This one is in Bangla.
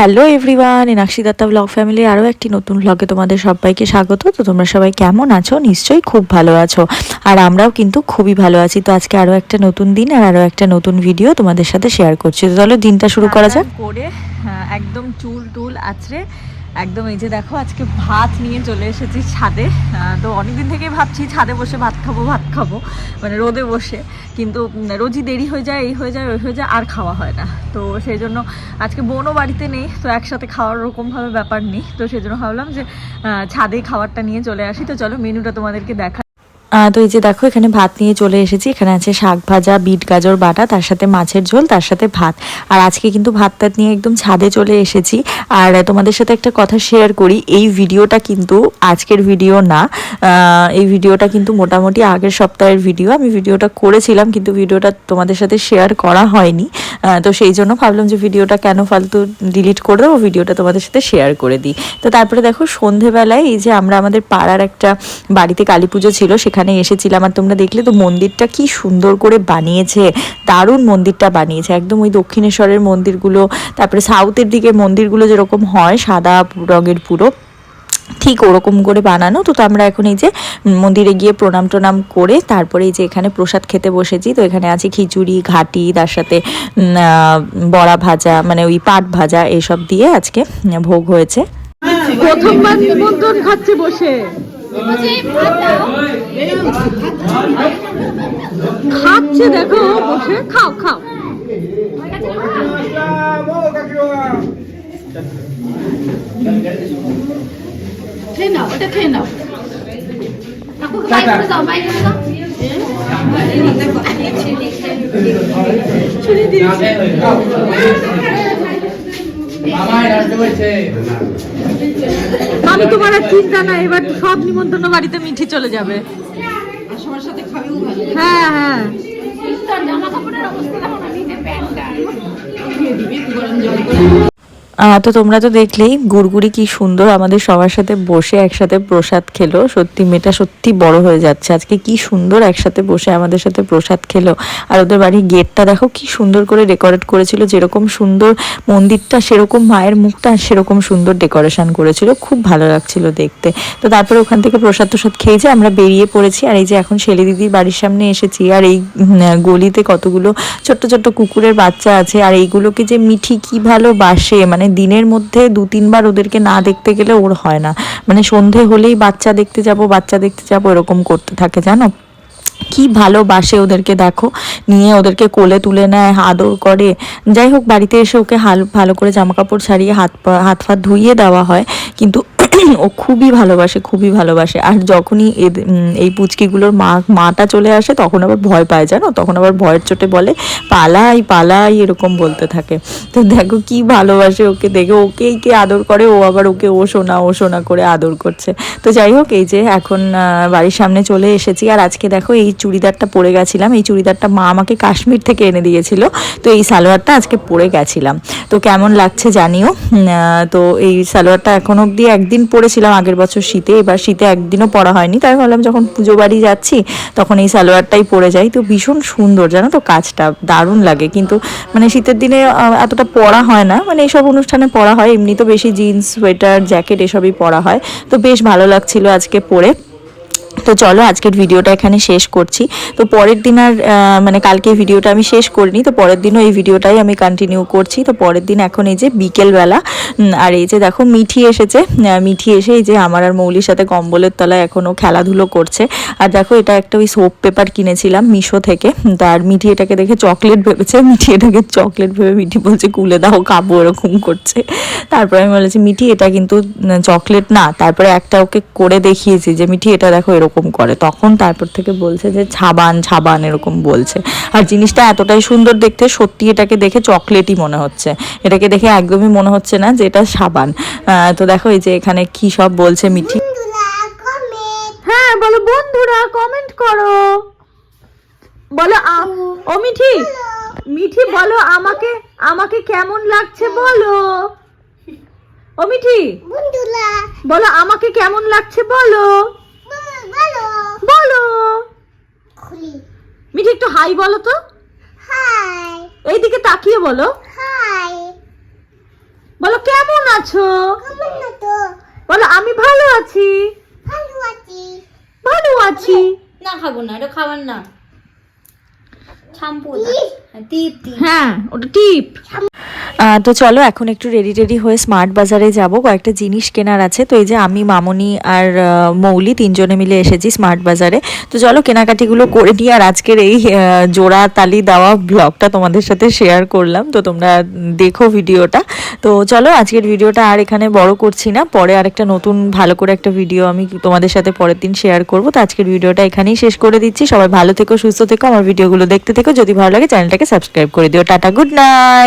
Hello everyone Enakshi Dutta blog ফ্যামিলির আরও একটি নতুন ব্লগে তোমাদের সবাইকে স্বাগত। তো তোমরা সবাই কেমন আছো? নিশ্চয়ই খুব ভালো আছো। আর আমরাও কিন্তু খুবই ভালো আছি। তো আজকে আরও একটা নতুন দিন আর আরও একটা নতুন ভিডিও তোমাদের সাথে শেয়ার করছি। তো তাহলে দিনটা শুরু করা যাক। করে হ্যাঁ, একদম চুল টুল আছড়ে একদম এই যে দেখো, আজকে ভাত নিয়ে চলে এসেছি ছাদে। তো অনেকদিন থেকে ভাবছি ছাদে বসে ভাত খাব ভাত খাব মানে রোদে বসে। কিন্তু রোজই দেরি হয়ে যায়, এই হয়ে যায়, ওই হয়ে যায়, আর খাওয়া হয় না। তো সেই জন্য আজকে বোনও বাড়িতে নেই, তো একসাথে খাওয়ার ওরকমভাবে ব্যাপার নেই। তো সেই জন্য ভাবলাম যে ছাদে খাবারটা নিয়ে চলে আসি। তো চলো, মেনুটা তোমাদেরকে দেখা তো এই যে দেখো, এখানে ভাত নিয়ে চলে এসেছি। এখানে আছে শাক ভাজা, বিট গাজর, বাটা, তার সাথে মাছের ঝোল, তার সাথে ভাত। আর আজকে কিন্তু ভাত টাত নিয়ে একদম ছাদে চলে এসেছি। আর তোমাদের সাথে একটা কথা শেয়ার করি, এই ভিডিওটা কিন্তু আজকের ভিডিও না। এই ভিডিওটা কিন্তু মোটামুটি আগের সপ্তাহের ভিডিও আমি ভিডিওটা করেছিলাম, কিন্তু ভিডিওটা তোমাদের সাথে শেয়ার করা হয়নি। তো সেই জন্য ভাবলাম যে ভিডিওটা কেন ফালতু ডিলিট করে দেবো ভিডিওটা তোমাদের সাথে শেয়ার করে দিই। তো তারপরে দেখো সন্ধেবেলায় এই যে আমরা আমাদের পাড়ার একটা বাড়িতে কালী পুজো ছিল, সেখানে এসেছিলাম। আর তোমরা দেখলে তো মন্দিরটা কি সুন্দর করে বানিয়েছে, দারুণ মন্দিরটা বানিয়েছে। একদম ওই দক্ষিণেশ্বরের মন্দিরগুলো, তারপরে সাউথের দিকে মন্দিরগুলো যেরকম হয়, সাদা রঙের পুরো। ঠিক ওরকম করে বানানো। তো আমরা এখন এই যে মন্দিরে গিয়ে প্রণাম টনাম করে তারপরে এই যে এখানে প্রসাদ খেতে বসেছি। তো এখানে আছে খিচুড়ি, ঘাটি, তার সাথে বড়া ভাজা মানে ওই পাট ভাজা এসব দিয়ে আজকে ভোগ হয়েছে। বসে। খাও খাও। খেয়ে নাও এটা খেয়ে নাও। আমি তোমার আর চিন্তা নাই এবার সব নিমন্ত্রণ বাড়িতে মিঠি চলে যাবে। সবার সাথে খাবেও ভালো। হ্যাঁ হ্যাঁ। জামা কাপড়ের অবস্থা দেখো না নিজের প্যান্টটা। দিয়ে দিবি গরম জল করে আহ, তো তোমরা তো দেখলেই গুড়গুড়ি কি সুন্দর আমাদের সবার সাথে বসে একসাথে প্রসাদ খেলো। সত্যি মেয়েটা সত্যি বড় হয়ে যাচ্ছে। আজকে কি সুন্দর একসাথে বসে আমাদের সাথে প্রসাদ খেলো। আর ওদের বাড়ির গেটটা দেখো কি সুন্দর করে ডেকোরেট করেছিল। যেরকম সুন্দর মন্দিরটা, সেরকম মায়ের মুখটা সেরকম সুন্দর ডেকোরেশন করেছিল। খুব ভালো লাগছিল দেখতে। তো তারপরে ওখান থেকে প্রসাদ প্রসাদ খেয়েছে আমরা বেরিয়ে পড়েছি। আর এই যে এখন শেলি দিদির বাড়ির সামনে এসেছি। আর এই গলিতে কতগুলো ছোট্ট ছোট্ট কুকুরের বাচ্চা আছে। আর এইগুলোকে যে মিঠি কি ভালোবাসে। মানে দিনের মধ্যে দু তিনবার ওদেরকে না দেখতে গেলে ওর হয় না। মানে সন্ধে হলেই বাচ্চা দেখতে যাব, বাচ্চা দেখতে যাব, এরকম করতে থাকে, জানো? কি ভালোবাসে ওদেরকে, দেখো? নিয়ে ওদেরকে কোলে তুলে নেয়, আদর করে। যাই হোক, বাড়িতে এসে ওকে হাল ভালো করে জামা কাপড় ছাড়িয়ে হাত পা হাত ফাত ধুইয়ে দেওয়া হয়। কিন্তু ও খুবই ভালোবাসে খুবই ভালোবাসে। আর যখনই এই পুচকিগুলোর মা, মাটা চলে আসে, তখন আবার ভয় পায়, জানো? তখন আবার ভয়ের চোটে বলে, পালাই পালাই, এরকম বলতে থাকে। তো দেখো কি ভালোবাসে ওকে দেখে। ওকেই কে আদর করে, ও আবার ওকে ও সোনা ও সোনা করে আদর করছে। তো যাই হোক, এই যে এখন বাড়ির সামনে চলে এসেছি। আর আজকে দেখো, এই চুড়িদারটা পরে গেছিলাম। এই চুড়িদারটা মা আমাকে কাশ্মীর থেকে এনে দিয়েছিল। তো এই সালোয়ারটা আজকে পরে গেছিলাম। তো কেমন লাগছে জানিও? তো এই সালোয়ারটা এখন অবধি একদিন পরেছিলাম আগের বছর শীতে, এবার শীতে একদিনও পরা হয়নি, তাই ভাবলাম যখন পুজো বাড়ি যাচ্ছি তখন এই সালোয়ারটাই পরে যাই। তো ভীষণ সুন্দর, জানো তো কাজটা, দারুণ লাগে। কিন্তু মানে শীতের দিনে এতটা পরা হয় না মানে এইসব অনুষ্ঠানে পরা হয় এমনি তো বেশি জিন্স সোয়েটার জ্যাকেট এসবই পরা হয়। তো বেশ ভালো লাগছিল আজকে পরে। তো চলো আজকের ভিডিওটা এখানে শেষ করছি। তো পরের দিন আর মানে কালকে ভিডিওটা আমি শেষ করিনি, তো পরের দিনও এই ভিডিওটাই আমি কন্টিনিউ করছি। তো পরের দিন এখন এই যে বিকেলবেলা আর এই যে দেখো মিঠি এসেছে মিঠি এসে এই যে আমার আর মৌলির সাথে কম্বলের তলায় এখনও খেলাধুলো করছে। আর দেখো এটা একটা ওই সোপ পেপার কিনেছিলাম মিশো থেকে তো আর মিঠি এটাকে দেখে চকলেট ভেবেছে, মিঠি এটাকে চকলেট ভেবে মিঠি বলছে কুলে দাও, খাব, এরকম করছে। তারপরে আমি বলেছি, মিঠি, এটা কিন্তু চকলেট না। তারপরে একটা ওকে করে দেখিয়েছি যে, মিঠি, এটা দেখো এরকম করে। তখন তারপর থেকে বলছে যে ছাবান ছাবান এরকম বলছে। আর জিনিসটা এতটাই সুন্দর দেখতে সত্যি এটাকে দেখে চকলেটই মনে হচ্ছে। এটাকে দেখে একদমই মনে হচ্ছে না যে এটা সাবান। তো দেখো এই যে এখানে কি সব বলছে মিঠি। হ্যাঁ বলো বন্ধুরা কমেন্ট করো। বলো ও মিঠি মিঠি বলো আমাকে আমাকে কেমন লাগছে বলো। ও মিঠি বলো আমাকে কেমন লাগছে বলো। মিঠি একটু হাই বলো তো। এইদিকে তাকিয়ে বলো। বলো কেমন আছো? বলো আমি ভালো আছি। ভালো আছি। ভালো আছি। না খাব না এটা খাবার না। শ্যাম্পু টিপ। টিপ হ্যাঁ ওটা টিপ। তো চলো, এখন একটু রেডি টেডি হয়ে স্মার্ট বাজারে যাব। কয়েকটা জিনিস কেনার আছে। তো এই যে আমি, মামনি আর মৌলি তিনজনে মিলে এসেছি স্মার্ট বাজারে। তো চলো, কেনাকাটিগুলো করে নিই। আর আজকের এই জোড়া তালি দেওয়া ব্লগটা তোমাদের সাথে শেয়ার করলাম। তো তোমরা দেখো ভিডিওটা। তো চলো, আজকের ভিডিওটা আর এখানে বড় করছি না। পরে আরেকটা নতুন ভালো করে একটা ভিডিও আমি তোমাদের সাথে পরের দিন শেয়ার করব। তো আজকের ভিডিওটা এখানেই শেষ করে দিচ্ছি। সবাই ভালো থেকো, সুস্থ থেকো, আমার ভিডিওগুলো দেখতে থেকো। যদি ভালো লাগে চ্যানেলটাকে সাবস্ক্রাইব করে দিও। Tata good night